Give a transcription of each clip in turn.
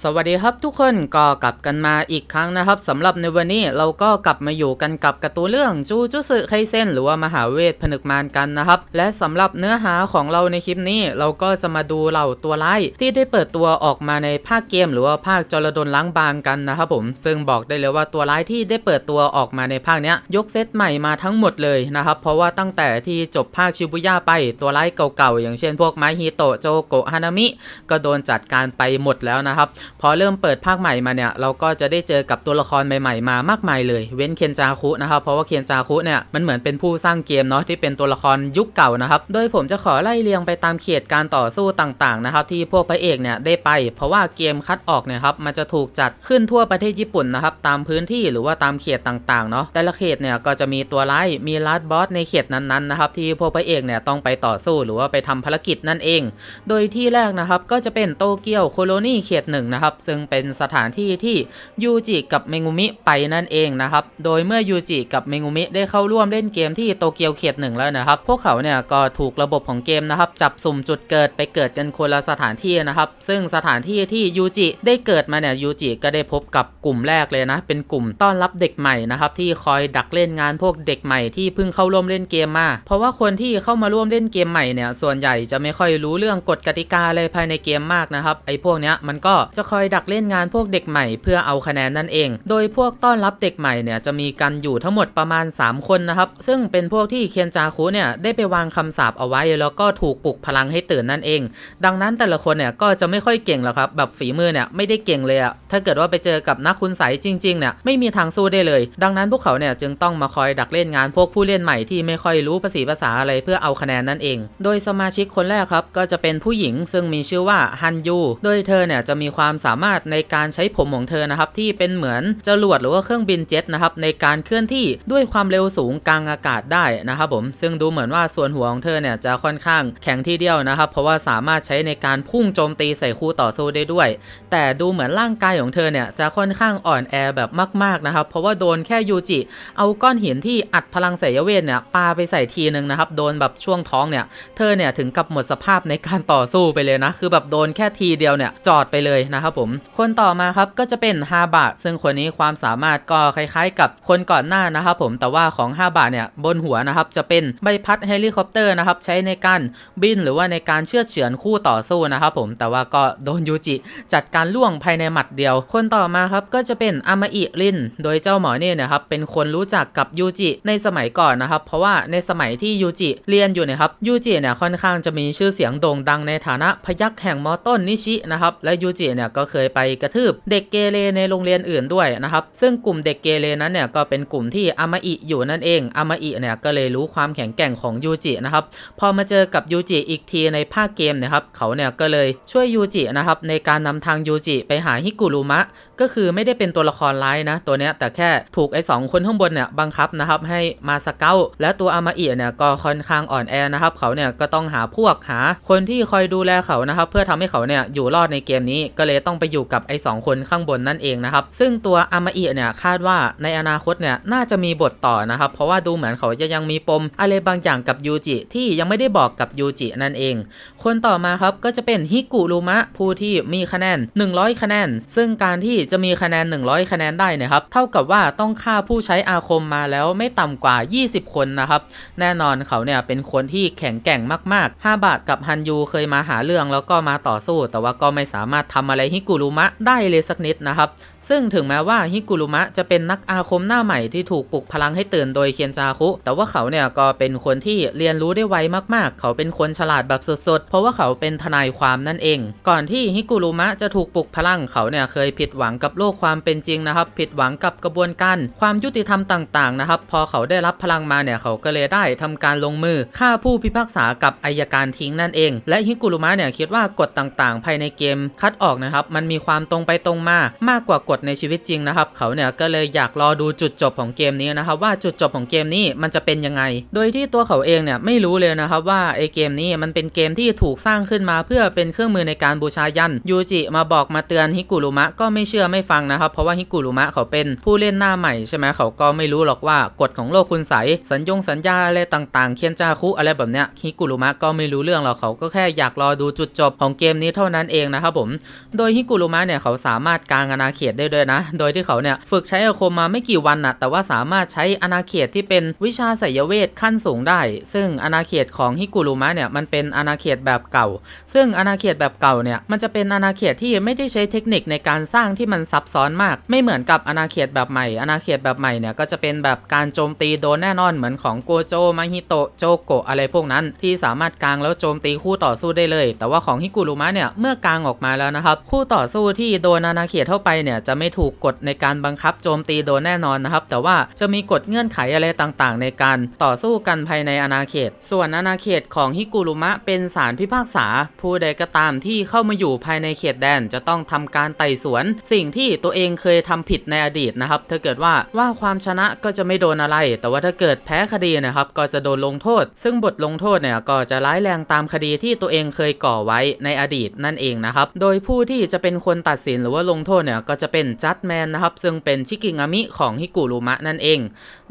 สวัสดีครับทุกคนก็กลับกันมาอีกครั้งนะครับสำหรับในวันนี้เราก็กลับมาอยู่กันกับการ์ตูนเรื่องจูจูสึไคเซนหรือว่ามหาเวทผนึกมารกันนะครับ และสำหรับเนื้อหาของเราในคลิปนี้ เราก็จะมาดูเหล่าตัวร้ายที่ได้เปิดตัวออกมาในภาคเกม หรือว่าภาคจรดนล้างบางกันนะครับผม ซึ่งบอกได้เลยว่าตัวร้ายที่ได้เปิดตัวออกมาในภาคเนี้ยยกเซตใหม่มาทั้งหมดเลยนะครับเพราะว่าตั้งแต่ที่จบภาคชิบุย่าไปตัวร้ายเก่าๆอย่างเช่น พวกไมฮิโตะโจโกะฮานามิก็โดนจัดการไปหมดแล้วนะครับพอเริ่มเปิดภาคใหม่มาเนี่ยเราก็จะได้เจอกับตัวละครใหม่ๆ มามากมายเลยเว้นเคนจาคุนะครับเพราะว่าเคนจาคุเนี่ยมันเหมือนเป็นผู้สร้างเกมเนาะที่เป็นตัวละครยุคเก่านะครับโดยผมจะขอไล่เรียงไปตามเขตการต่อสู้ต่างๆนะครับที่พวกพระเอกเนี่ยได้ไป เพราะว่าเกมคัดออกเนี่ยครับมันจะถูกจัดขึ้นทั่วประเทศญี่ปุ่นนะครับตามพื้นที่หรือว่าตามเขตต่างๆเนาะแต่ละเขตเนี่ยก็จะมีตัวร้ายมีลัดบอสในเขตนั้นๆนะครับที่พวกพระเอกเนี่ยต้องไปต่อสู้หรือว่าไปทำภารกิจนั่นเอง โดยที่แรกนะครับก็จะเป็นโตเกียวโคโลนีเขตหนึ่งนะครับ ซึ่งเป็นสถานที่ที่ยูจิกับเมงุมิไปนั่นเองนะครับ โดยเมื่อยูจิกับเมงุมิได้เข้าร่วมเล่นเกมที่โตเกียวเขตหนึ่งแล้วนะครับ พวกเขาเนี่ยก็ถูกระบบของเกมนะครับ จับสุ่มจุดเกิดไปเกิดกันคนละสถานที่นะครับ ซึ่งสถานที่ที่ยูจิได้เกิดมาเนี่ยยูจิก็ได้พบกับกลุ่มแรกเลยนะ เป็นกลุ่มต้อนรับเด็กใหม่นะครับที่คอยดักเล่นงานพวกเด็กใหม่ที่เพิ่งเข้าร่วมเล่นเกมมา เพราะว่าคนที่เข้ามาร่วมเล่นเกมใหม่เนี่ยส่วนใหญ่จะไม่ค่อยรู้เรื่องกฎกติกาอะไรภายในเกมมากนะครับไอ้พวกเนี้ยมันก็จะคอยดักเล่นงานพวกเด็กใหม่เพื่อเอาคะแนนนั่นเอง โดยพวกต้อนรับเด็กใหม่เนี่ยจะมีกันอยู่ทั้งหมดประมาณ 3 คนนะครับ ซึ่งเป็นพวกที่เคียนจาคุเนี่ยได้ไปวางคำสาปเอาไว้ แล้วก็ถูกปลุกพลังให้ตื่นนั่นเอง ดังนั้นแต่ละคนเนี่ยก็จะไม่ค่อยเก่งหรอกครับ แบบฝีมือเนี่ยไม่ได้เก่งเลยอะถ้าเกิดว่าไปเจอกับนักคุณใสจริงๆเนี่ยไม่มีทางสู้ได้เลย ดังนั้นพวกเขาเนี่ยจึงต้องมาคอยดักเล่นงานพวกผู้เล่นใหม่ที่ไม่ค่อยรู้ภาษีภาษาอะไรเพื่อเอาคะแนนนั่นเอง โดยสมาชิกคนแรกครับก็จะเป็นผู้หญิงซึ่งมีชื่อว่าฮันยู โดยเธอเนี่ยจะมีความความสามารถในการใช้ผมของเธอนะครับที่เป็นเหมือนจรวดหรือว่าเครื่องบินเจ็ตนะครับในการเคลื่อนที่ด้วยความเร็วสูงกลางอากาศได้นะครับผมซึ่งดูเหมือนว่าส่วนหัวของเธอเนี่ยจะค่อนข้างแข็งทีเดียวนะครับ เพราะว่าสามารถใช้ในการพุ่งโจมตีใส่คู่ต่อสู้ได้ด้วย แต่ดูเหมือนร่างกายของเธอเนี่ยจะค่อนข้างอ่อนแอแบบมากๆนะครับเพราะว่าโดนแค่ยูจิเอาก้อนหินที่อัดพลังสายเวทเนี่ยปาไปใส่ทีนึงนะครับโดนแบบช่วงท้องเนี่ยเธอเนี่ยถึงกับหมดสภาพในการต่อสู้ไปเลยนะคือแบบโดนแค่ทีเดียวเนี่ยจอดไปเลยนะครับผมคนต่อมาครับก็จะเป็นฮาบะซึ่งคนนี้ความสามารถก็คล้ายๆ กับคนก่อนหน้านะครับผมแต่ว่าของฮาบะเนี่ยบนหัวนะครับจะเป็นใบพัดเฮลิคอปเตอร์นะครับใช้ในการบินหรือว่าในการเชื่อเฉือนคู่ต่อสู้นะครับผมแต่ว่าก็โดนยูจิจัดการล่วงภายในหมัดเดียว คนต่อมาครับก็จะเป็นอามาอิริน โดยเจ้าหมอเนี่ยนะครับเป็นคนรู้จักกับยูจิในสมัยก่อนนะครับ เพราะว่าในสมัยที่ยูจิเรียนอยู่นะครับยูจิเนี่ยค่อนข้างจะมีชื่อเสียงโด่งดังในฐานะพยักแห่งมอต้นนิชินะครับและยูจิเนี่ยก็เคยไปกระทืบเด็กเกเรในโรงเรียนอื่นด้วยนะครับซึ่งกลุ่มเด็กเกเรนั้นเนี่ยก็เป็นกลุ่มที่อามาอิอยู่นั่นเองอามาอิเนี่ยก็เลยรู้ความแข็งแกร่งของยูจินะครับพอมาเจอกับยูจิอีกทีในภาคเกมนะครับเขาเนี่ยก็เลยช่วยยูจินะครับในการนำทางยูจิไปหาฮิกุรุมะก็คือไม่ได้เป็นตัวละครร้ายนะ ตัวเนี้ยแต่แค่ถูกไอ้สองคนข้างบนเนี่ยบังคับนะครับให้มาสเกลและตัวอามาอิเนี่ยก็ค่อนข้างอ่อนแอนะครับเขาเนี่ยก็ต้องหาพวกหาคนที่คอยดูแลเขานะครับเพื่อทำให้เขาเนี่ยอยู่รอดในเกมนี้ก็เลยต้องไปอยู่กับไอ้สองคนข้างบนนั่นเองนะครับ ซึ่งตัวอามาอิเนี่ยคาดว่าในอนาคตเนี่ยน่าจะมีบทต่อนะครับ เพราะว่าดูเหมือนเขาจะยังมีปมอะไรบางอย่างกับยูจิที่ยังไม่ได้บอกกับยูจินั่นเอง คนต่อมาครับก็จะเป็นฮิกุรุมะผู้ที่มีคะแนน 100 คะแนน ซึ่งการที่จะมีคะแนน 100 คะแนนได้นะครับเท่ากับว่าต้องฆ่าผู้ใช้อาคมมาแล้วไม่ต่ำกว่า 20 คนนะครับ แน่นอนเขาเนี่ยเป็นคนที่แข็งแกร่งมากๆฮาบะกับฮันยูเคยมาหาเรื่องแล้วก็มาต่อสู้ แต่ว่าก็ไม่สามารถทำอะไรฮิกุรุมะได้เลยสักนิดนะครับ ซึ่งถึงแม้ว่าฮิกุรุมะจะเป็นนักอาคมหน้าใหม่ที่ถูกปลุกพลังให้ตื่นโดยเคียนจาคุ แต่ว่าเขาเนี่ยก็เป็นคนที่เรียนรู้ได้ไวมากๆ เขาเป็นคนฉลาดแบบสุดๆ เพราะว่าเขาเป็นทนายความนั่นเอง ก่อนที่ฮิกุรุมะจะถูกปลุกพลังเขาเนี่ยเคยผิดหวังกับโลกความเป็นจริงนะครับ ผิดหวังกับกระบวนการความยุติธรรมต่างๆนะครับ พอเขาได้รับพลังมาเนี่ยเขาก็เลยได้ทำการลงมือฆ่าผู้พิพากษากับอายการทิ้งนั่นเอง และฮิกุรุมะเนี่ยคิดว่ากฎต่างๆ ภายในเกมคัดออกนะครับมันมีความตรงไปตรงมามากกว่ากฎในชีวิตจริงนะครับ เขาเนี่ยก็เลยอยากรอดูจุดจบของเกมนี้นะครับว่าจุดจบของเกมนี้มันจะเป็นยังไง โดยที่ตัวเขาเองเนี่ยไม่รู้เลยนะครับว่าไอเกมนี้มันเป็นเกมที่ถูกสร้างขึ้นมาเพื่อเป็นเครื่องมือในการบูชายันยูจิมาบอกมาเตือนฮิกุรุมะก็ไม่เชื่อไม่ฟังนะครับ เพราะว่าฮิกุรุมะเขาเป็นผู้เล่นหน้าใหม่ใช่ไหมเขาก็ไม่รู้หรอกว่ากฎของโลกคุณใสสัญญงสัญญาอะไรต่างๆ เคียนจาคุอะไรแบบเนี้ยฮิกุรุมะก็ไม่รู้เรื่องหรอกเขาก็แค่อยากรอดูจุดจบของเกมนี้เท่านั้นเองนะครับผมโดดยฮิกุรุมะเนี่ยเขาสามารถกางอาณาเขตได้ด้วยนะ โดยที่เขาเนี่ยฝึกใช้อาคมมาไม่กี่วันนะแต่ว่าสามารถใช้อาณาเขตที่เป็นวิชาไสยเวทขั้นสูงได้ ซึ่งอาณาเขตของฮิกุรุมะเนี่ยมันเป็นอาณาเขตแบบเก่า ซึ่งอาณาเขตแบบเก่าเนี่ยมันจะเป็นอาณาเขตที่ไม่ได้ใช้เทคนิคในการสร้างที่มันซับซ้อนมาก ไม่เหมือนกับอาณาเขตแบบใหม่อาณาเขตแบบใหม่เนี่ยก็จะเป็นแบบการโจมตีโดนแน่นอนเหมือนของโกโจมาฮิโตะโจโกะอะไรพวกนั้น ที่สามารถกางแล้วโจมตีคู่ต่อสู้ได้เลย แต่ว่าของฮิกุรุมะเนี่ยเมื่อกางออกมาแล้วนะครับคู่ต่อสู้ที่โดนอาณาเขตเข้าไปเนี่ยจะไม่ถูกกฎในการบังคับโจมตีโดนแน่นอนนะครับ แต่ว่าจะมีกฎเงื่อนไขอะไรต่างๆ ในการต่อสู้กันภายในอาณาเขต ส่วนอาณาเขตของฮิกุรุมะเป็นศาลพิพากษา ผู้ใดก็ตามที่เข้ามาอยู่ภายในเขตแดนจะต้องทำการไต่สวน สิ่งที่ตัวเองเคยทำผิดในอดีตนะครับถ้าเกิดว่าว่าความชนะก็จะไม่โดนอะไร แต่ว่าถ้าเกิดแพ้คดีนะครับก็จะโดนลงโทษ ซึ่งบทลงโทษเนี่ยก็จะร้ายแรงตามคดีที่ตัวเองเคยก่อไว้ในอดีตนั่นเองนะครับโดยผู้ที่จะเป็นคนตัดสินหรือว่าลงโทษเนี่ยก็จะเป็นจัดแมนนะครับ ซึ่งเป็นชิกิงามิของฮิกุรุมะนั่นเอง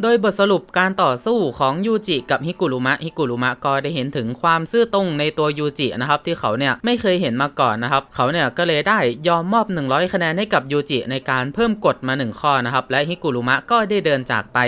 โดยบทสรุปการต่อสู้ของยูจิกับฮิกุรุมะฮิกุรุมะก็ได้เห็นถึงความซื่อตรงในตัวยูจินะครับที่เขาเนี่ยไม่เคยเห็นมาก่อนนะครับ เขาเนี่ยก็เลยได้ยอมมอบ 100 คะแนนให้กับยูจิในการเพิ่มกฎมา 1 ข้อนะครับและฮิกุรุมะก็ได้เดินจากไป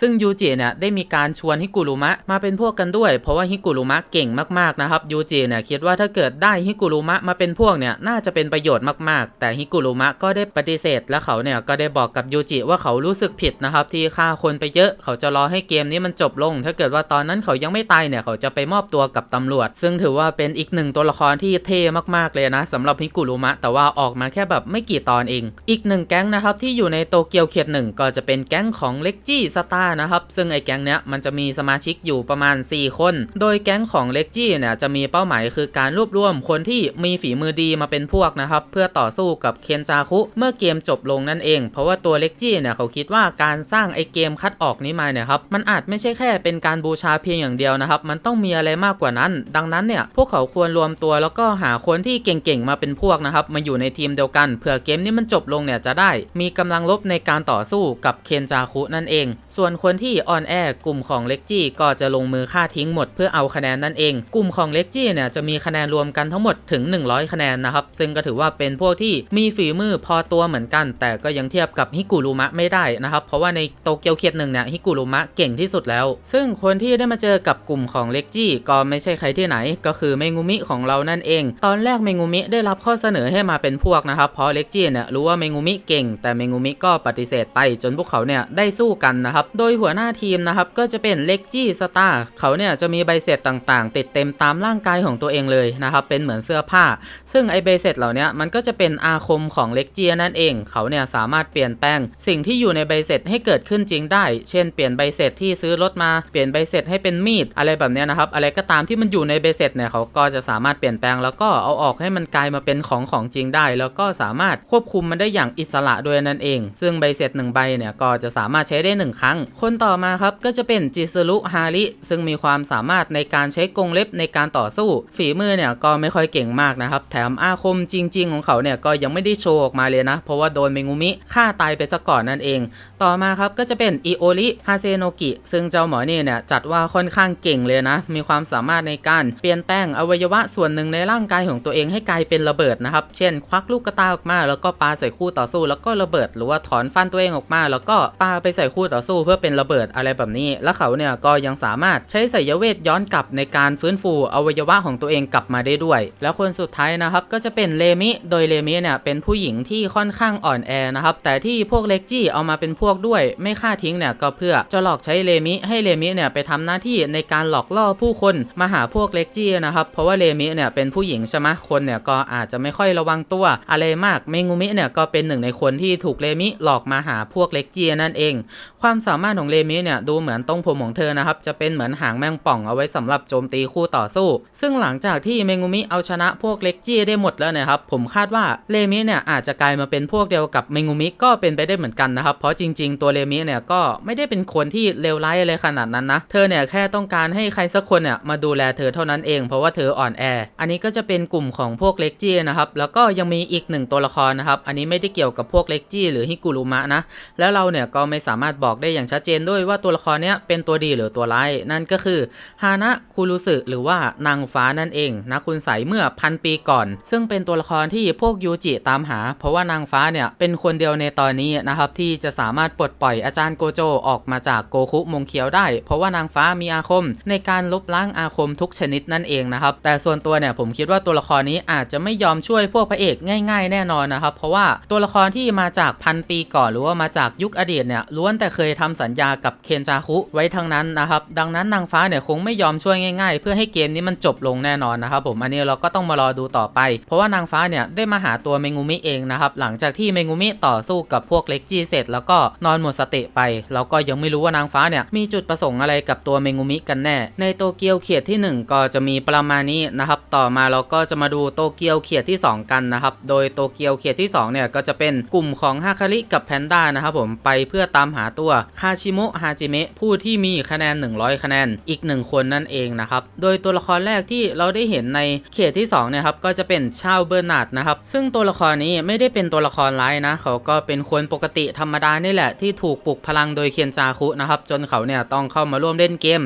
ซึ่งยูจิเนี่ยได้มีการชวนฮิกุรุมะมาเป็นพวกกันด้วย เพราะว่าฮิกุรุมะเก่งมากๆนะครับยูจิเนี่ยคิดว่าถ้าเกิดได้ฮิกุรุมะมาเป็นพวกเนี่ยน่าจะเป็นประโยชน์มากๆ แต่ฮิกุรุมะก็ได้ปฏิเสธ และเขาเนี่ยก็ได้บอกกับยูจิว่าเขารู้สึกผิดนะครับ ที่ฆ่าคนไปเยอะเขาจะรอให้เกมนี้มันจบลง ถ้าเกิดว่าตอนนั้นเขายังไม่ตายเนี่ยเขาจะไปมอบตัวกับตำรวจ ซึ่งถือว่าเป็นอีกหนึ่งตัวละครที่เท่มากๆเลยนะสำหรับฮิกุรุมะ แต่ว่าออกมาแค่แบบไม่กี่ตอนเอง อีกหนึ่งแก๊งนะครับที่อยู่ในโตเกียวเขตหนึ่งก็จะเป็นแก๊งของเล็กจี้สตาร์นะครับซึ่งไอ้แก๊งเนี้ยมันจะมีสมาชิกอยู่ประมาณ 4 คน โดยแก๊งของเล็กจี้เนี่ยจะมีเป้าหมายคือการรวบรวมคนที่มีฝีมือดีมาเป็นพวกนะครับเพื่อต่อสู้กับเคนจาคุเมื่อเกมจบลงนั่นเอง เพราะว่าตัวเล็กจี้เนี่ยเขาคิดว่าการสร้างไอเกมคัดออกนี้มาเนี่ยครับมันอาจไม่ใช่แค่เป็นการบูชาเพียงอย่างเดียวนะครับ มันต้องมีอะไรมากกว่านั้น ดังนั้นเนี่ยพวกเขาควรรวมตัวแล้วก็หาคนที่เก่งๆมาเป็นพวกนะครับมาอยู่ในทีมเดียวกันเผื่อเกมนี้มันจบลงเนี่ยจะได้ มีกำลังลบในการต่อสู้กับเคนจาคุนั่นเอง ส่วนคนที่อ่อนแอกลุ่มของเล็กจี้ก็จะลงมือฆ่าทิ้งหมด เพื่อเอาคะแนนนั่นเอง กลุ่มของเล็กจี้เนี่ยจะมีคะแนนรวมกันทั้งหมดถึง 100 คะแนนนะครับซึ่งก็ถือว่าเป็นพวกที่มีฝีมือพอตัวเหมือนกัน แต่ก็ยังเทียบกับฮิกุรุมะไม่ได้นะครับ เพราะว่าในโตเกียวเขตหนึ่งเนี่ยฮิกุรุมะเก่งที่สุดแล้ว ซึ่งคนที่ได้มาเจอกับกลุ่มของเล็กจี้ก็ไม่ใช่ใครที่ไหน ก็คือเมงูมิของเรานั่นเอง ตอนแรกเมงูมิได้รับข้อเสนอให้มาเป็นพวกนะครับเพราะเล็กจี้เนี่ยรู้ว่าเมงูมิเก่ง แต่เมงูมิก็ปฏิเสธไปจนพวกเขาเนี่ยได้สู้กันนะครับโดยหัวหน้าทีมนะครับก็จะเป็นเล็กจี้สตาร์เขาเนี่ยจะมีใบเสร็จต่างๆ ติดเต็มตามร่างกายของตัวเองเลยนะครับเป็นเหมือนเสื้อผ้า ซึ่งไอใบเสร็จเหล่านี้มันก็จะเป็นอาคมของเล็กเจียนั่นเอง เขาเนี่ยสามารถเปลี่ยนแปลง สิ่งที่อยู่ในใบเสร็จให้เกิดขึ้นจริงได้ เช่นเปลี่ยนใบเสร็จที่ซื้อรถมาเปลี่ยนใบเสร็จให้เป็นมีดอะไรแบบเนี้ยนะครับอะไรก็ตามที่มันอยู่ในใบเสร็จเนี่ยเขาก็จะสามารถเปลี่ยนแปลงแล้วก็เอาออกให้มันกลายมาเป็นของของจริงได้ แล้วก็สามารถควบคุมมันได้อย่างอิสระด้วยนั่นเอง ซึ่งใบเสร็จหนึ่งใบเนี่ยก็จะสามารถใช้ได้หนึ่งครั้ง คนต่อมาครับก็จะเป็นจิซึรุฮาริซึ่งมีความสามารถในการใช้กรงเล็บในการต่อสู้ ฝีมือเนี่ยก็ไม่ค่อยเก่งมากนะครับแถมอาคมจริงๆของเขาเนี่ยก็ยังไม่ได้โชว์ออกมาเลยนะ เพราะว่าโดนเมงูมิฆ่าตายไปซะก่อนนั่นเอง ต่อมาครับก็จะเป็นอิโอริฮาเซโนกิ ซึ่งเจ้าหมอนี่เนี่ยจัดว่าค่อนข้างเก่งเลยนะ มีความสามารถในการเปลี่ยนแปลงอวัยวะส่วนหนึ่งในร่างกายของตัวเองให้กลายเป็นระเบิดนะครับ เช่น ควักลูกกระตาออกมา แล้วก็ปาใส่คู่ต่อสู้ แล้วก็ระเบิด หรือว่าถอนฟันตัวเองออกมา แล้วก็ปาไปใส่คู่ต่อสู้ เพื่อเป็นระเบิดอะไรแบบนี้ แล้วเขาเนี่ยก็ยังสามารถใช้ไสยเวทย้อนกลับในการฟื้นฟูอวัยวะของตัวเองกลับมาได้ด้วย แล้วคนสุดท้ายนะครับก็จะเป็นเลมิโดยเลมิเนี่ยเป็นผู้หญิงที่ค่อนข้างอ่อนแอนะครับ แต่ที่พวกเล็กจี้เอามาเป็นพวกด้วยไม่ฆ่าทิ้งเนี่ยก็เพื่อจะหลอกใช้เลมิให้เลมิเนี่ยไปทำหน้าที่ในการหลอกล่อผู้คนมาหาพวกเล็กจี้นะครับ เพราะว่าเลมิเนี่ยเป็นผู้หญิงใช่ไหมคนเนี่ยก็อาจจะไม่ค่อยระวังตัวอะไรมากเมงูมิเนี่ยก็เป็นหนึ่งในคนที่ถูกเลมิหลอกมาหาพวกเล็กจี้นั่นเอง ความสามารถของเลมิเนี่ยดูเหมือนตรงผมของเธอนะครับจะเป็นเหมือนหางแมงป่องเอาไว้สำหรับโจมตีคู่ต่อสู้ ซึ่งหลังจากที่เมงูมิเอาชนะพวกเล็กจี้ได้หมดแล้วนะครับผผมคาดว่าเลมิเนี่ยอาจจะกลายมาเป็นพวกเดียวกับเมงูมิก็เป็นไปได้เหมือนกันนะครับ เพราะจริง ๆ ตัวเลมิเนี่ยก็ไม่ได้เป็นคนที่เลวร้ายอะไรขนาดนั้นนะ เธอเนี่ยแค่ต้องการให้ใครสักคนเนี่ยมาดูแลเธอเท่านั้นเอง เพราะว่าเธออ่อนแอ อันนี้ก็จะเป็นกลุ่มของพวกเล็กจี้นะครับ แล้วก็ยังมีอีกหนึ่งตัวละครนะครับ อันนี้ไม่ได้เกี่ยวกับพวกเล็กจี้หรือฮิกุรุมะนะ แล้วเราเนี่ยก็ไม่สามารถบอกได้อย่างชัดเจนด้วยว่าตัวละครเนี้ยเป็นตัวดีหรือตัวร้าย นั่นก็คือฮานะคุรุสึหรือว่านางฟ้านั่นเองนะคุณใสยเมื่อพันปีก่อน ซึ่งเป็นตัวละครที่พวกยูจิตามหา เพราะว่านางฟ้าเนี่ยเป็นคนเดียวในตอนนี้นะครับที่จะสามารถปลดปล่อยอาจารย์โกโจออกมาจากโกคุมงเคียวได้ เพราะว่านางฟ้ามีอาคม ในการลบล้างอาคมทุกชนิดนั่นเองนะครับแต่ส่วนตัวเนี่ยผมคิดว่าตัวละครนี้อาจจะไม่ยอมช่วยพวกพระเอกง่าย ๆ แน่นอนนะครับเพราะว่าตัวละครที่มาจากพันปีก่อนหรือว่ามาจากยุคอดีตเนี่ยล้วนแต่เคยทำสัญญากับเคนจาคุไว้ทั้งนั้นนะครับดังนั้นนางฟ้าเนี่ยคงไม่ยอมช่วยง่าย ๆ เพื่อให้เกมนี้มันจบลงแน่นอนนะครับผมอันนี้เราก็ต้องมารอดูต่อไป เพราะว่านางฟ้าเนี่ยได้มาหาตัวเมงูมิเองนะครับหลังจากที่เมงูมิต่อสู้กับพวกเล็กจีเสร็จ แล้วก็นอนหมดสติไปเราก็ยังไม่รู้ว่านางฟ้าเนี่ยมีจุดประสงค์อะไรกับตัวเมงูมิกันแน่ ในโตเกียวเขียดที่ 1 ก็จะมีประมาณนี้นะครับต่อมาเราก็จะมาดูโตเกียวเขียดที่ 2 กันนะครับโดยโตเกียวเขียดที่2เนี่ยก็จะเป็นกลุ่มของฮาคาริกับแพนด้านะครับผมไปเพื่อตามหาตัวคาชิโมะฮาจิเมะผู้ที่มีคะแนน 100 คะแนนอีก 1 คนนั่นเองนะครับโดยตัวละครแรกที่เราได้เห็นในเขตที่2เนี่ยครับก็จะเป็นชาวเบอร์นาร์ดนะครับ ซึ่งตัวละครนี้ไม่ได้เป็นตัวละครร้ายนะ เขาก็เป็นคนปกติธรรมดานี่แหละที่ถูกปลุกพลังโดยเคียนจาคุนะครับ จนเขาเนี่ยต้องเข้ามาร่วมเล่นเกม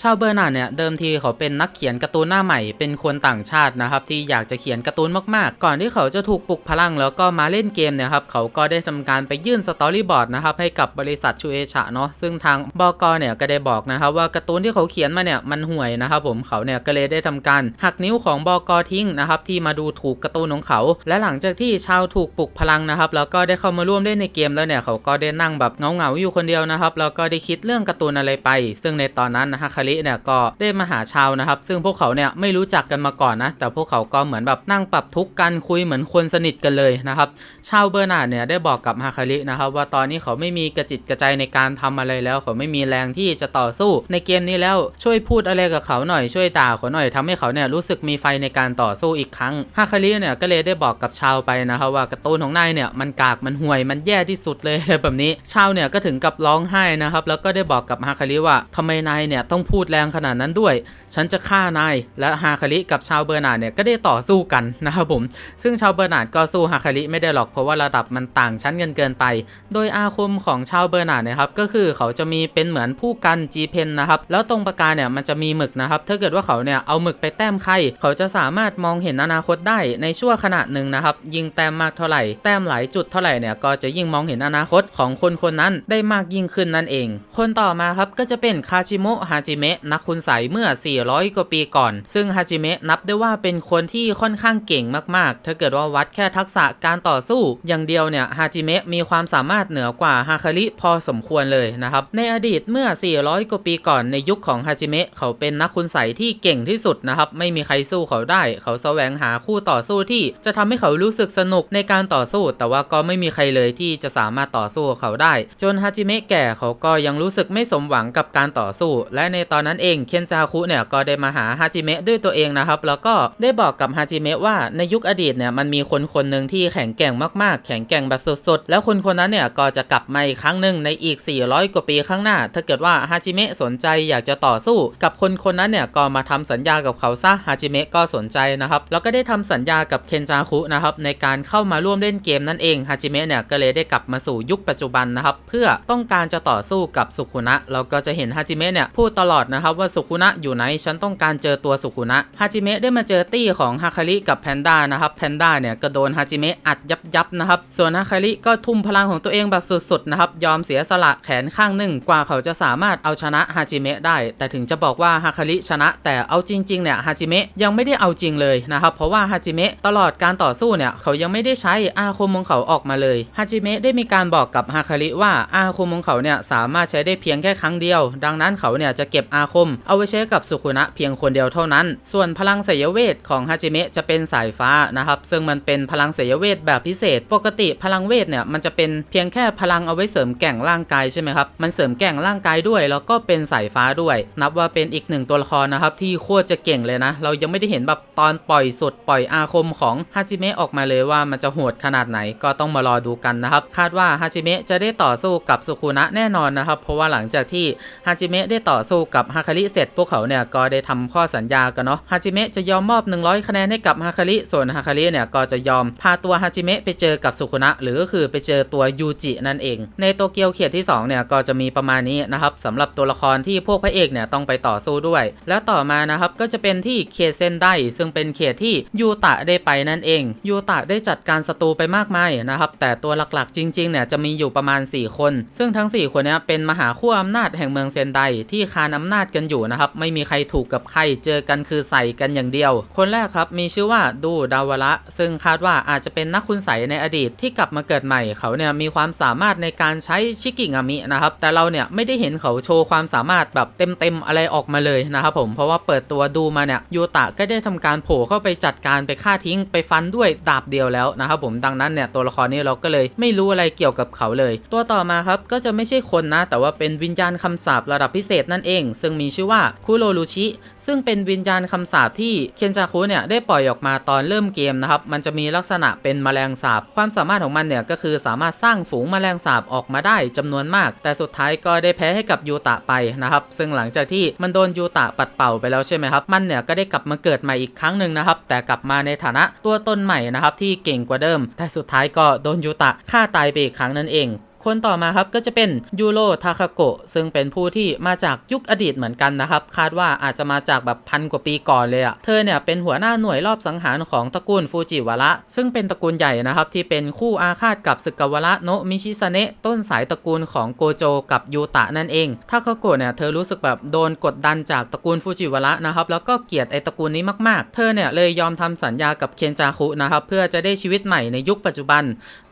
ชาวเบอร์นาเนี่ยเดิมทีเขาเป็นนักเขียนการ์ตูนหน้าใหม่ เป็นคนต่างชาตินะครับที่อยากจะเขียนการ์ตูนมากๆ ก่อนที่เขาจะถูกปลุกพลังแล้วก็มาเล่นเกมเนี่ยครับเขาก็ได้ทำการไปยื่นสตอรี่บอร์ดนะครับให้กับบริษัทชูเอชะเนาะซึ่งทางบกเนี่ยก็ได้บอกนะครับว่าการ์ตูนที่เขาเขียนมาเนี่ยมันห่วยนะครับผมเขาเนี่ยก็เลยได้ทำการหักนิ้วของบกทิ้งนะครับที่มาดูถูกการ์ตูนของเขา และหลังจากที่ชาวถูกปลุกพลังนะครับแล้วก็ได้เข้ามาร่วมเล่นในเกมแล้วเนี่ยเขาก็ได้นั่งแบบเงาๆอยู่คนเดียวนะครับแล้วก็ได้คิดเรื่องการ์ตูนอะไรไป ซึ่งในตอนนั้นฮาคาริเนี่ยก็ได้มาหาชาวนะครับ ซึ่งพวกเขาเนี่ยไม่รู้จักกันมาก่อนนะ แต่พวกเขาก็เหมือนแบบนั่งปรับทุกข์กันคุยเหมือนคนสนิทกันเลยนะครับชาวเบอร์นาร์ดเนี่ยได้บอกกับฮาคารินะครับว่าตอนนี้เขาไม่มีกระจิตกระใจในการทำอะไรแล้ว เขาไม่มีแรงที่จะต่อสู้ ในเกมนี้แล้วช่วยพูดอะไรกับเขาหน่อยช่วยด่าเขาหน่อยทำให้เขาเนี่ยรู้สึกมีไฟในการต่อสู้อีกครั้งฮาคาริเนี่ยก็เลยได้บอกกับชาวไปนะครับว่าการ์ตูนของนายเนี่ยมันกากมันห่วยมันแย่ที่สุดเลยอะไรแบบนี้ชาวเนี่ยก็ถึงกับร้องไห้นะครับแล้วก็ได้บอกกับฮาคาริว่าทำไมนายเนี่ยต้องพูดแรงขนาดนั้นด้วย ฉันจะฆ่านายและฮาคาริกับชาวเบอร์นาร์ดเนี่ยก็ได้ต่อสู้กันนะครับผมซึ่งชาวเบอร์นาร์ดก็สู้ฮาคาริไม่ได้หรอกเพราะว่าระดับมันต่างชั้นกันเกินไป โดยอาคมของชาวเบอร์นาร์ดนะครับก็คือเขาจะมีเป็นเหมือนผู้กันจีเพนนะครับแล้วตรงปากกาเนี่ยมันจะมีหมึกนะครับถ้าเกิดว่าเขาเนี่ยเอาหมึกไปแต้มใครเขาจะสามารถมองเห็นอนาคตได้ในช่วขณะหนึ่งนะครับ ยิงแต้มมากเท่าไหร่ แต้มหลายจุดเท่าไหร่เนี่ยก็จะยิ่งมองเห็นอนาคตของคนคนนั้นได้มากยิ่งขึ้นนั่นเอง คนต่อมาครับก็จะเป็นคาชิโมะฮาจิเมะนักคุณใสเมื่อ 400 กว่าปีก่อน ซึ่งฮาจิเมะนับได้ว่าเป็นคนที่ค่อนข้างเก่งมากๆ ถ้าเกิดว่าวัดแค่ทักษะการต่อสู้ อย่างเดียวเนี่ยฮาจิเมะมีความสามารถเหนือกว่าฮาคาริพอสมควรเลยนะครับในอดีตเมื่อ 400 กว่าปีก่อนในยุคของฮาจิเมะเขาเป็นนักคุณใสที่เก่งที่สุดนะครับไม่มีใครสู้เขาได้ เขาแสวงหาคู่ต่อสู้ที่จะทำให้เขารู้สึกสนุกในการต่อสู้ แต่ว่าก็ไม่มีใครเลยที่จะสามารถต่อสู้เขาได้ จนฮาจิเมะแก่เขาก็ยังรู้สึกไม่สมหวังกับการต่อสู้ และในตอนนั้นเองเคนจาคุเนี่ยก็ได้มาหาฮาจิเมะด้วยตัวเองนะครับ แล้วก็ได้บอกกับฮาจิเมะว่าในยุคอดีตเนี่ยมันมีคนคนหนึ่งที่แข็งแกร่งมากๆ แข็งแกร่งแบบสุดๆ แล้วคนคนนั้นเนี่ยก็จะกลับมาอีกครั้งหนึ่งในอีก 400 กว่าปีข้างหน้า ถ้าเกิดว่าฮาจิเมะสนใจอยากจะต่อสู้ กับคนคนนั้นเนี่ยก็มาทำสัญญากับเขาซะฮาจิเมะก็สนใจนะครับแล้วก็ได้ทำสัญญากับเคนจาคุนะครับในการเข้ามาร่วมเล่นเกมนั่นเองฮาจิเมะเนี่ยก็เลยได้กลับมาสู่ยุคปัจจุบันนะครับเพื่อต้องการจะต่อสู้กับสุขุนะเราก็จะเห็นฮาจิเมะเนี่ยพูดตลอดนะครับว่าสุขุนะอยู่ไหนฉันต้องการเจอตัวสุขุนะฮาจิเมะได้มาเจอตี้ของฮาคาริกับแพนด้านะครับแพนด้าเนี่ยก็โดนฮาจิเมะอัดยับยับนะครับส่วนฮาคาริก็ทุ่มพลังของตัวเองแบบสุดๆนะครับยอมเสียสละแขนข้างหนึ่งกว่าเขาจะสามารถเอาชนะฮาจิเมะได้ แต่ถึงจะบอกว่าฮาคาริชนะ แต่เอาจริงๆเนี่ยฮาจิเมะยังไม่ได้เอาจริงเลยนะครับเพราะว่าฮาจิเมะตลอดการต่อสู้เนี่ยเขายังไม่ได้ใช้อาคมของเขาออกมาเลยฮาจิเมะได้มีการบอกกับฮาคาริว่าอาคมของเขาเนี่ยสามารถใช้ได้เพียงแค่ครั้งเดียว ดังนั้นเขาเนี่ยจะเก็บอาคม เอาไว้ใช้กับสุขุนะเพียงคนเดียวเท่านั้น ส่วนพลังไสยเวทของฮาจิเมะจะเป็นสายฟ้านะครับซึ่งมันเป็นพลังไสยเวทแบบพิเศษ ปกติพลังเวทเนี่ยมันจะเป็นเพียงแค่พลังเอาไว้เสริมแก่งร่างกายใช่ไหมครับมันเสริมแก่งร่างกายด้วยแล้วก็เป็นสายฟ้าด้วย นับว่าเป็นอีกหนึ่งตัวละครนะครับที่โคตรจะเก่งเลยนะ เรายังไม่ได้เห็นแบบตอนปล่อยสุดปล่อยอาคมของฮาจิเมะออกมาเลยว่ามันจะโหดขนาดไหนก็ต้องมารอดูกันนะครับ คาดว่าฮาจิเมะจะได้ต่อสู้กับสุคุนะแน่นอนนะครับ เพราะว่าหลังจากที่ฮาจิเมะได้ต่อสู้กับฮาคาริเสร็จพวกเขาเนี่ยก็ได้ทำข้อสัญญากันเนาะฮาจิเมะจะยอมมอบ 100 คะแนนให้กับฮาคาริส่วนฮาคาริเนี่ยก็จะยอมพาตัวฮาจิเมะไปเจอกับสุคุนะหรือก็คือไปเจอตัวยูจินั่นเอง ในโตเกียวเขตที่2เนี่ยก็จะมีประมาณนี้นะครับสำหรับตัวละครที่พวกพระเอกเนี่ยต้องไปต่อสู้ด้วย แล้วต่อมานะครับก็จะเป็นที่เขตเซนไดซึ่งเป็นเขตที่ยูตะได้ไปนั่นเองยูตะได้จัดการศัตรูไปมากมายนะครับแต่ตัวหลักๆ จริงๆเนี่ยจะมีอยู่ประมาณ 4 คน ซึ่งทั้ง 4 คนเนี้ยเป็นมหาขั้วอำนาจแห่งเมืองเซนไดที่คานอำนาจกันอยู่นะครับไม่มีใครถูกกับใครเจอกันคือใส่กันอย่างเดียว คนแรกครับมีชื่อว่าดูดาวระ ซึ่งคาดว่าอาจจะเป็นนักคุณใสในอดีตที่กลับมาเกิดใหม่ เขาเนี่ยมีความสามารถในการใช้ชิกิงามินะครับแต่เราเนี่ยไม่ได้เห็นเขาโชว์ความสามารถแบบเต็มๆอะไรออกมาเลยนะครับผมเพราะว่าเปิดตัวดูมาเนี่ยยูตะก็ได้ทำการโผล่เข้าไปจัดการไปฆ่าทิ้งไปฟันด้วยดาบเดียวแล้วนะครับผมดังนั้นเนี่ยตัวละครนี้เราก็เลยไม่รู้อะไรเกี่ยวกับเขาเลย ตัวต่อมาครับก็จะไม่ใช่คนนะ แต่ว่าเป็นวิญญาณคำสาประดับพิเศษนั่นเอง ซึ่งมีชื่อว่าคุโรรุชิซึ่งเป็นวิญญาณคำสาปที่เคนจาคุเนี่ยได้ปล่อยออกมาตอนเริ่มเกมนะครับ มันจะมีลักษณะเป็นแมลงสาบ ความสามารถของมันเนี่ยก็คือสามารถสร้างฝูงแมลงสาบออกมาได้จำนวนมาก แต่สุดท้ายก็ได้แพ้ให้กับยูตะไปนะครับ ซึ่งหลังจากที่มันโดนยูตะปัดเป่าไปแล้วใช่ไหมครับ มันเนี่ยก็ได้กลับมาเกิดใหม่อีกครั้งหนึ่งนะครับ แต่กลับมาในฐานะตัวตนใหม่นะครับที่เก่งกว่าเดิม แต่สุดท้ายก็โดนยูตะฆ่าตายไปอีกครั้งนั่นเอง คนต่อมาครับก็จะเป็นยูโรทาคาโกะซึ่งเป็นผู้ที่มาจากยุคอดีตเหมือนกันนะครับ คาดว่าอาจจะมาจากแบบพันกว่าปีก่อนเลยอะ่ะเธอเนี่ยเป็นหัวหน้าหน่วยรอบสังหารของตระกูลฟูจิวาระซึ่งเป็นตระกูลใหญ่นะครับที่เป็นคู่อาฆาตกับสึกาวาระโนมิชิซาเนะต้นสายตระกูลของโกโจกับยูตะนั่นเองทาคาโกะเนี่ยเธอรู้สึกแบบโดนกดดันจากตระกูลฟูจิวาระนะครับแล้วก็เกลียดไอตระกูลนี้มากๆ เธอเนี่ยเลยยอมทำสัญญากับเคนจาคุนะครับเพื่อจะได้ชีวิตใหม่ในยุคปัจจุบัน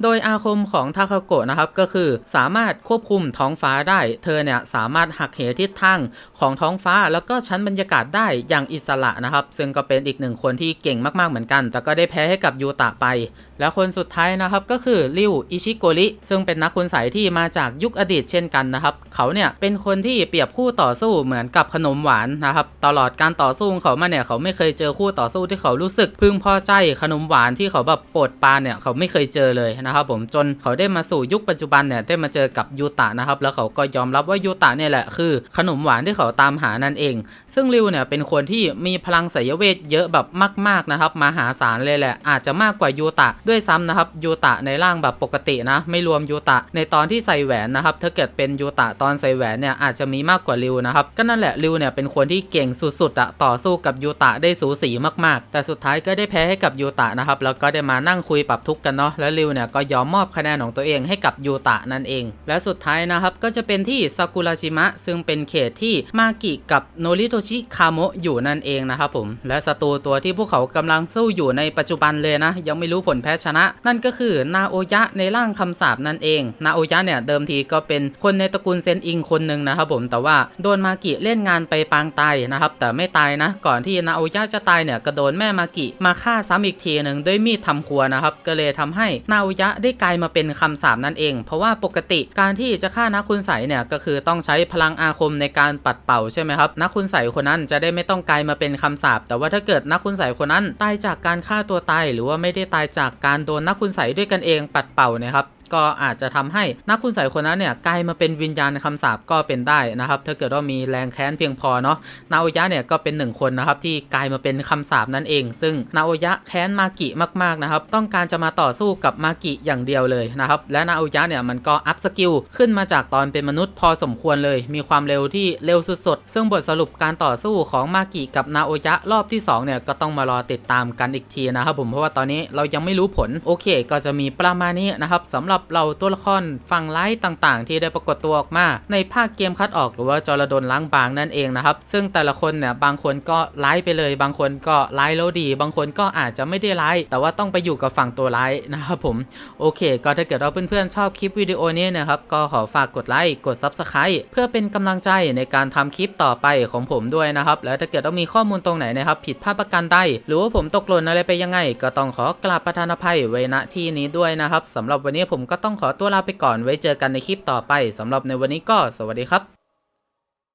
โดยอาคมของทาคาโกะนะครับก็คือสามารถควบคุมท้องฟ้าได้ เธอเนี่ยสามารถหักเหทิศทางของท้องฟ้าแล้วก็ชั้นบรรยากาศได้อย่างอิสระนะครับ ซึ่งก็เป็นอีกหนึ่งคนที่เก่งมากๆเหมือนกัน แต่ก็ได้แพ้ให้กับยูตะไป และคนสุดท้ายนะครับก็คือริวอิชิโกริซึ่งเป็นนักคุณใสยที่มาจากยุคอดีตเช่นกันนะครับ เขาเนี่ยเป็นคนที่เปรียบคู่ต่อสู้เหมือนกับขนมหวานนะครับตลอดการต่อสู้ของเขามาเนี่ยเขาไม่เคยเจอคู่ต่อสู้ที่เขารู้สึกพึงพอใจขนมหวานที่เขาแบบโปรดปานเนี่ยเขาไม่เคยเจอเลยนะครับผมจนเขาได้มาสู่ยุคปัจจุบันเนี่ยได้มาเจอกับยูตะนะครับแล้วเขาก็ยอมรับว่ายูตะเนี่ยแหละคือ ขนมหวานที่เขาตามหานั่นเอง ซึ่งริวเนี่ยเป็นคนที่มีพลังไสยเวทเยอะแบบมาก ๆนะครับมหาศาลเลยแหละอาจจะมากกว่ายูตะด้วยซ้ำนะครับยูตะในร่างแบบปกตินะ ไม่รวมยูตะ ในตอนที่ใส่แหวนนะครับถ้าเกิดเป็นยูตะตอนใส่แหวนเนี่ยอาจจะมีมากกว่าริวนะครับก็นั่นแหละริวเนี่ยเป็นคนที่เก่งสุดๆอะต่อสู้กับยูตะได้สูสีมากๆ แต่สุดท้ายก็ได้แพ้ให้กับยูตะนะครับแล้วก็ได้มานั่งคุยปรับทุกข์กันเนาะแล้วริวเนี่ยก็ยอมมอบคะแนนของตัวเองให้กับยูตะนั่นเอง และสุดท้ายนะครับก็จะเป็นที่ซากุระชิมะซึ่งเป็นเขตที่มากิกับโนริโตชิคาโมะอยู่นั่นเองนะครับผมและศัตรูตัวที่พวกเขากำลังสู้อยู่ในปัจจุบันเลยนะ ยังไม่รู้ผลแพ้ชนะ นั่นก็คือนาโอยะในร่างคำสาปนั่นเอง นาโอยะเนี่ยเดิมทีก็เป็นคนในตระกูลเซนอิงคนหนึ่งนะครับผมแต่ว่าโดนมากิเล่นงานไปปางตายนะครับแต่ไม่ตายนะ ก่อนที่นาโอยะจะตายเนี่ยก็โดนแม่มากิมาฆ่าซ้ำอีกทีหนึ่งด้วยมีดทำครัวนะครับก็เลยทำให้นาโอยะได้กลายมาเป็นคำสาปนั่นเอง เพราะว่าปกติการที่จะฆ่านักคุณใสเนี่ยก็คือต้องใช้พลังอาคมในการปัดเป่าใช่ไหมครับนักคุณใสคนนั้นจะได้ไม่ต้องกลายมาเป็นคำสาปแต่ว่าถ้าเกิดนักคุณใสคนนั้นตายจากการฆ่าตัวตายหรือว่าไม่ได้ตายจากการโดนนักคุณใสด้วยกันเองปัดเป่าเนี่ยครับ ก็อาจจะทำให้นักคุณใสยคนนั้นเนี่ยกลายมาเป็นวิญญาณคำสาปก็เป็นได้นะครับถ้าเกิดว่ามีแรงแค้นเพียงพอเนาะนาโอยะเนี่ยก็เป็นหนึ่งคนนะครับที่กลายมาเป็นคำสาปนั่นเอง ซึ่งนาโอยะแค้นมากิมากๆนะครับต้องการจะมาต่อสู้กับมากิอย่างเดียวเลยนะครับและนาโอยะเนี่ยมันก็อัพสกิลขึ้นมาจากตอนเป็นมนุษย์พอสมควรเลย มีความเร็วที่เร็วสุดๆ ซึ่งบทสรุปการต่อสู้ของมากิกับนาโอยะรอบที่สองเนี่ยก็ต้องมารอติดตามกันอีกทีนะครับผมเพราะว่าตอนนี้เรายังไม่รู้ผลโอเค ก็จะมีประมาณนี้นะครับสำหรับเราตัวละครฝั่งไลท์ต่างๆ ที่ได้ปรากฏตัวออกมา ในภาคเกมคัดออกหรือว่าจรดนล้างบางนั่นเองนะครับ ซึ่งแต่ละคนเนี่ยบางคนก็ไลท์ไปเลย บางคนก็ไลท์แล้วดี บางคนก็อาจจะไม่ได้ไลท์แต่ว่าต้องไปอยู่กับฝั่งตัวไลท์นะครับผมโอเค ก็ถ้าเกิดว่าเพื่อนๆชอบคลิปวิดีโอนี้นะครับก็ขอฝากกดไลค์กด Subscribe เพื่อเป็นกำลังใจในการทำคลิปต่อไปของผมด้วยนะครับ แล้วถ้าเกิดว่ามีข้อมูลตรงไหนนะครับ ผิดพลาดประการใดหรือว่าผมตกหล่นอะไรไปยังไง ก็ต้องขอกราบประทานอภัยไว้ณที่นี้ด้วยนะครับสำหรับวันนี้ผมก็ต้องขอตัวลาไปก่อนไว้เจอกันในคลิปต่อไปสำหรับในวันนี้ก็สวัสดีครับ